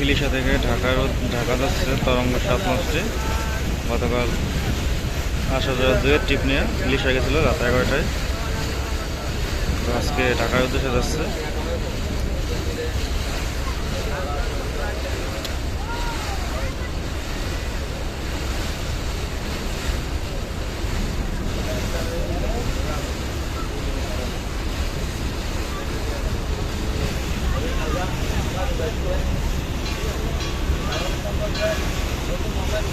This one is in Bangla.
ইলিশা থেকে ঢাকার ঢাকা যাচ্ছে তরঙ্গ সাত মাসটি গতকাল আসা যাওয়ার দুয়ের ট্রিপ নিয়ে ইলিশা গেছিল রাত এগারোটায় তো আজকে ঢাকার উদ্দেশ্যে যাচ্ছে